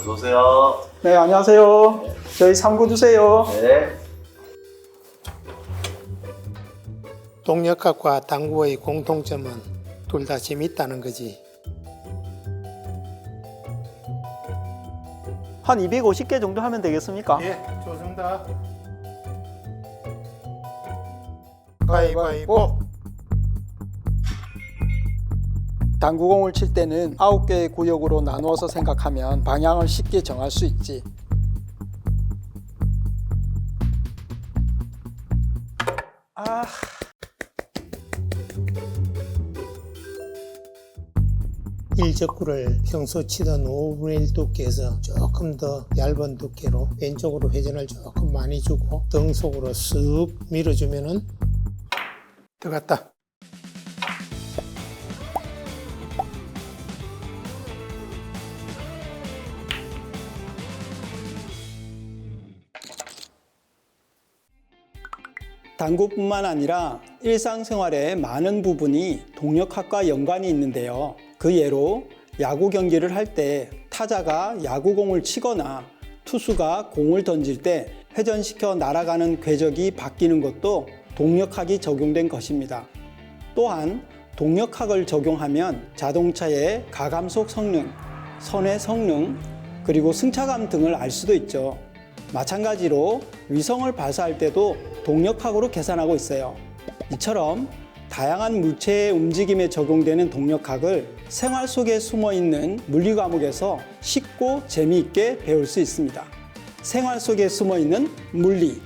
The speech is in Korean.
어서 오세요. 네, 안녕하세요. 저희 삼구 주세요. 네. 동력학과 당구의 공통점은 둘 다 재밌다는 거지. 한 250개 정도 하면 되겠습니까? 예, 좋습니다. 가위바위보. 당구공을 칠 때는 9개의 구역으로 나누어서 생각하면 방향을 쉽게 정할 수 있지. 아, 일적구를 평소 치던 5분의 1 두께에서 조금 더 얇은 두께로 왼쪽으로 회전을 조금 많이 주고 등 속으로 쓱 밀어주면은 들어갔다. 당구뿐만 아니라 일상생활의 많은 부분이 동력학과 연관이 있는데요. 그 예로 야구 경기를 할 때 타자가 야구공을 치거나 투수가 공을 던질 때 회전시켜 날아가는 궤적이 바뀌는 것도 동력학이 적용된 것입니다. 또한 동력학을 적용하면 자동차의 가감속 성능, 선의 성능, 그리고 승차감 등을 알 수도 있죠. 마찬가지로 위성을 발사할 때도 동력학으로 계산하고 있어요. 이처럼 다양한 물체의 움직임에 적용되는 동력학을 생활 속에 숨어 있는 물리 과목에서 쉽고 재미있게 배울 수 있습니다. 생활 속에 숨어 있는 물리,